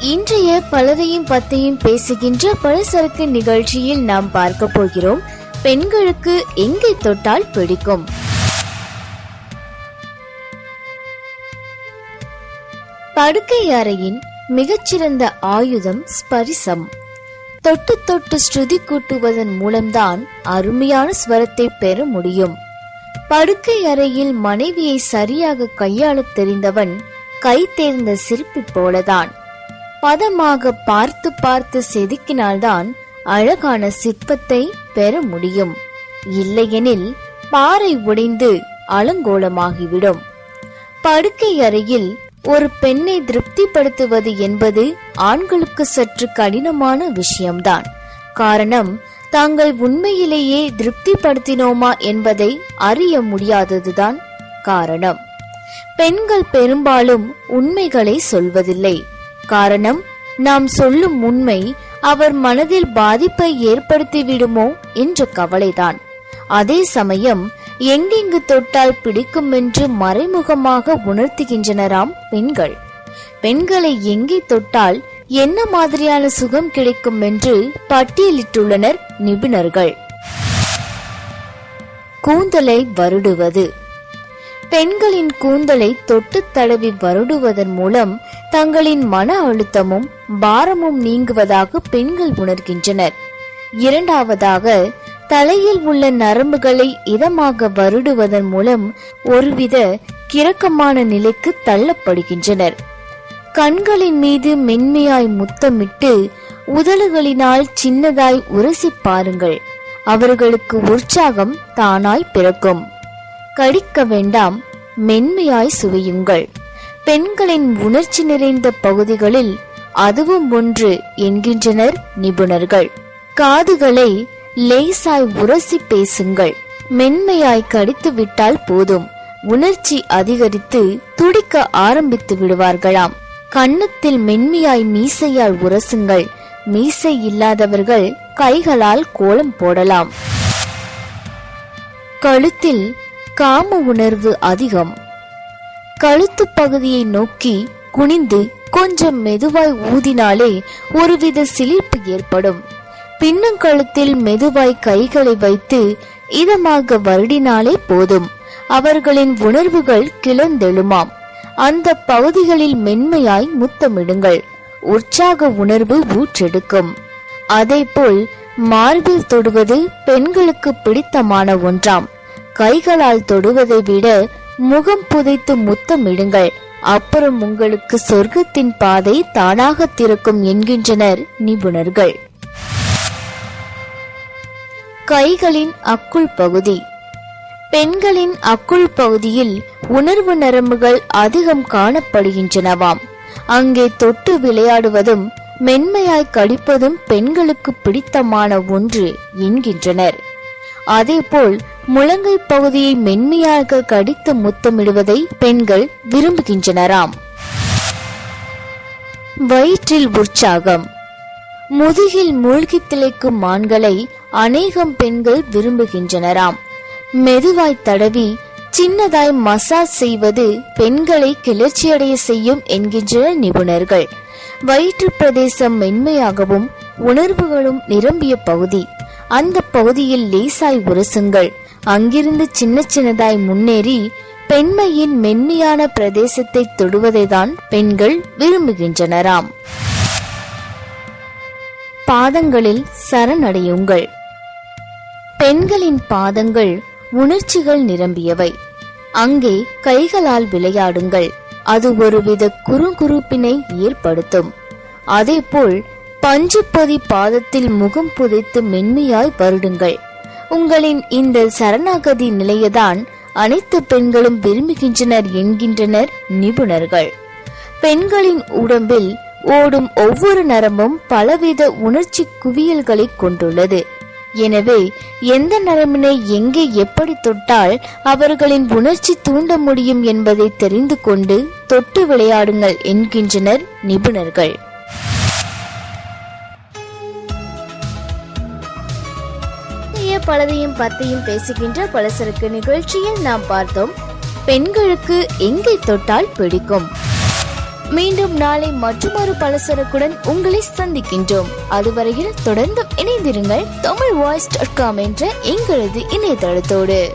இன்றைய பலதையும் பத்தையும் பேசுகின்ற பலசரக்கு நிகழ்ச்சியில் நாம் பார்க்க போகிறோம். பெண்களுக்கு எங்கே தொட்டால் பிடிக்கும்? படுக்கை அறையின் மிகச்சிறந்த ஆயுதம் ஸ்பரிசம். தொட்டு தொட்டு ஸ்ருதி கூட்டுவதன் மூலம்தான் அருமையான ஸ்வரத்தை பெற முடியும். படுக்கை அறையில் மனைவியை சரியாக கையாளத் தெரிந்தவன் கை தேர்ந்த சிற்பி போலதான். பதமாக பார்த்து பார்த்து செதுக்கினால்தான் அழகான சிற்பத்தை பெற முடியும். இல்லையெனில் பாறை உடைந்து அலங்கோலமாகிவிடும். படுக்கை அறையில் ஒரு பெண்ணை திருப்திப்படுத்துவது என்பது ஆண்களுக்கு சற்று கடினமான விஷயம்தான். காரணம் தாங்கள் உண்மையிலேயே திருப்திப்படுத்தினோமா என்பதை அறிய முடியாததுதான் காரணம். பெண்கள் பெரும்பாலும் உண்மைகளை சொல்வதில்லை. காரணம் நாம் சொல்லும் உண்மை அவர் மனதில் பாதிப்பை ஏற்படுத்திவிடுமோ என்ற கவலைதான். அதே சமயம் எங்கெங்கு தொட்டால் பிடிக்கும் என்று மறைமுகமாக உணர்த்துகின்றனராம் பெண்கள். பெண்களை எங்கே தொட்டால் என்ன மாதிரியான சுகம் கிடைக்கும் என்று பட்டியலிட்டுள்ளனர் நிபுணர்கள். கூந்தலை வருடுவது. பெண்களின் கூந்தலை தொட்டு தடவி வருடுவதன் மூலம் தங்களின் மன அழுத்தமும் பாரமும் நீங்குவதாக பெண்கள் உணர்கின்றனர். இரண்டாவதாக தலையில் உள்ள நரம்புகளை இதமாக வருடுவதன் மூலம் ஒருவித கிறக்கமான நிலைக்கு தள்ளப்படுகின்றனர். கண்களின் மீது மென்மையாய் முத்தமிட்டு உதடுகளினால் சின்னதாய் உரசி பாருங்கள். அவர்களுக்கு உற்சாகம் தானாய் பிறக்கும். கடிக்க வேண்டாம் மென்மையாய் சுவையுங்கள். பெண்களின் உணர்ச்சி நிறைந்த பகுதிகளில் அதுவும் ஒன்று என்கின்றனர் நிபுணர்கள். காதுகளை லேசாய் உரசி பேசுங்கள். மென்மையாய் கடித்து விட்டால் போதும். உணர்ச்சி அதிகரித்து துடிக்க ஆரம்பித்து விடுவார்களாம். கன்னத்தில் மென்மையாய் மீசையால் உரசுங்கள். மீசை இல்லாதவர்கள் கைகளால் கோலம் போடலாம். கழுத்தில் காம உணர்வு அதிகம். கழுத்து பகுதியை நோக்கி குனிந்து கொஞ்சம் மெதுவாய் ஊதினாலே ஒருவித சிலிர்ப்பு ஏற்படும். பின்னங்கழுத்தில் மெதுவாய் கைகளை வைத்து இதமாக வருடினாலே போதும். அவர்களின் உணர்வுகள் கிளந்தெழுமாம் அந்த பகுதிகளில் மென்மையாய் முத்தமிடுங்கள். உற்சாக உணர்வு ஊற்றெடுக்கும். அதேபோல் மார்பில் தொடுவது பெண்களுக்கு பிடித்தமான ஒன்றாம். கைகளால் தொடுவதை விட முகம் புதைத்து முத்தமிடுங்கள். அப்புறம் உங்களுக்கு சொர்க்கத்தின் பாதை தானாக திறக்கும் என்கின்றனர் நிபுணர்கள். கைகளின் அக்குள் பகுதி. பெண்களின் அக்குள் பகுதியில் உணர்வு நரம்புகள் அதிகம் காணப்படுகின்றனவாம். அங்கே தொட்டு விளையாடுவதும் மென்மையாய் கடிப்பதும் பெண்களுக்கு பிடித்தமான ஒன்று என்கின்றனர். அதேபோல் முழங்கை பகுதியை மென்மையாக கடித்து முத்தமிடுவதை பெண்கள் விரும்புகின்றனராம். வயிற்றில் உற்சாகம். முதுகில் மூழ்கி திளைக்கும் மான்களை அநேகம் பெண்கள் விரும்புகின்றனராம். மெதுவாய் தடவி சின்னதாய் மசாஜ் செய்வது பெண்களை கிளர்ச்சியடைய செய்யும் என்கின்றனர் நிபுணர்கள். வயிற்று பிரதேசம் மென்மையாகவும் உணர்வுகளும் நிரம்பிய பகுதி. அந்த பகுதியில் லேசாய் உரசுங்கள். அங்கிருந்து சின்ன சின்னதாய் முன்னேறி பெண்மையின் மென்மையான பிரதேசத்தை தொடுவதைதான் பெண்கள் விரும்புகின்றனராம். பாதங்களில் சரணடையுங்கள். பெண்களின் பாதங்கள் உணர்ச்சிகள் நிரம்பியவை. அங்கே கைகளால் விளையாடுங்கள். அது ஒருவித குறுகுறுப்பினை ஏற்படுத்தும். அதேபோல் பஞ்சுப்பொதி பாதத்தில் முகம் புதைத்து மென்மையாய் வருடுங்கள். உங்களின் இந்த சரணாகதி நிலையதான் அனைத்து பெண்களும் விரும்புகின்றனர் என்கின்றனர் நிபுணர்கள். பெண்களின் உடம்பில் ஓடும் ஒவ்வொரு நரம்பும் பலவித உணர்ச்சி குவியல்களை கொண்டுள்ளது. எனவே எந்த நரம்பினை எங்கே எப்படி தொட்டால் அவர்களின் உணர்ச்சி தூண்ட முடியும் என்பதை தெரிந்து கொண்டு தொட்டு விளையாடுங்கள் என்கின்றனர் நிபுணர்கள். பலதையும் பத்தையும் பேசுகின்ற பலசரக்கு நிகழ்ச்சியில் நாம் பார்த்தோம். பெண்களுக்கு எங்கே தொட்டால் பிடிக்கும்? மீண்டும் நாளை மற்றொரு பலசரக்குடன் உங்களை சந்திக்கின்றோம். அதுவரையில் தொடர்ந்து இணைந்திருங்கள். தமிழ் வாய்ஸ் டாட் காம் என்ற எங்களது இணையதளத்தோடு.